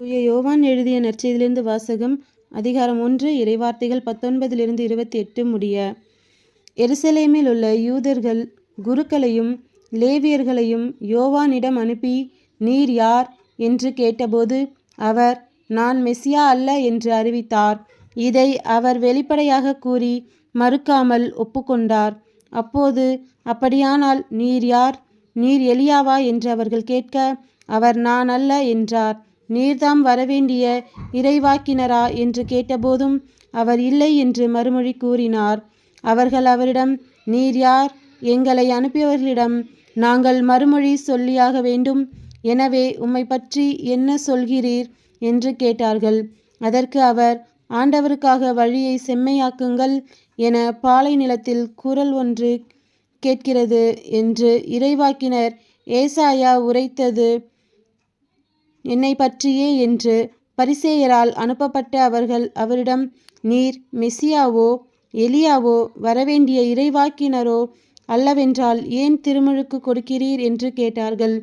தூய யோவான் எழுதிய நற்செய்தியிலிருந்து வாசகம் அதிகாரம் ஒன்று இறைவார்த்தைகள் பத்தொன்பதிலிருந்து இருபத்தி எட்டு முடிய. எருசலேமில் உள்ள யூதர்கள் குருக்களையும் லேவியர்களையும் யோவானிடம் அனுப்பி நீர் யார்? என்று கேட்டபோது அவர் நான் மெஸ்ஸியா அல்ல என்று அறிவித்தார். இதை அவர் வெளிப்படையாக கூறி மறுக்காமல் ஒப்புக்கொண்டார். அப்போது அப்படியானால் நீர் யார்? நீர் எலியாவா என்று அவர்கள் கேட்க அவர் நான் அல்ல என்றார். நீர்தாம் வரவேண்டிய இறைவாக்கினரா என்று கேட்டபோதும் அவர் இல்லை என்று மறுமொழி கூறினார். அவர்கள் அவரிடம் நீர் யார்? எங்களை அனுப்பியவர்களிடம் நாங்கள் மறுமொழி சொல்லியாக வேண்டும். எனவே உம்மை பற்றி என்ன சொல்கிறீர்? என்று கேட்டார்கள். அதற்கு அவர் ஆண்டவருக்காக வழியை செம்மையாக்குங்கள் என பாலை நிலத்தில் குரல் ஒன்று கேட்கிறது என்று இறைவாக்கினர் ஏசாயா உரைத்தது என்னை பற்றியே என்று பரிசேயரால் அனுப்பப்பட்ட அவர்கள் அவரிடம் நீர் மெசியாவோ எலியாவோ வரவேண்டிய இறைவாக்கினரோ அல்லவென்றால் ஏன் திருமுழுக்கு கொடுக்கிறீர்? என்று கேட்டார்கள்.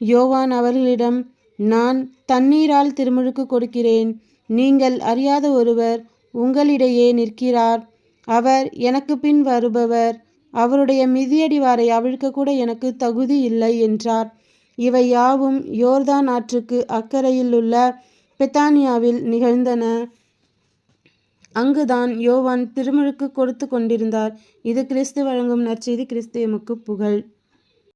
யோவான் அவர்களிடம் நான் தண்ணீரால் திருமுழுக்கு கொடுக்கிறேன். நீங்கள் அறியாத ஒருவர் உங்களிடையே நிற்கிறார். அவர் எனக்கு பின் வருபவர். அவருடைய மிதியடிவாரை அவிழ்க்க கூட எனக்கு தகுதி இல்லை என்றார். இவை யாவும் யோர்தான் ஆற்றுக்கு அக்கறையில் உள்ள பெத்தானியாவில் நிகழ்ந்தன. அங்குதான் யோவான் திருமுழுக்கு கொடுத்து கொண்டிருந்தார். இது கிறிஸ்து வழங்கும் நற்செய்தி கிறிஸ்து எமக்கு புகழ்.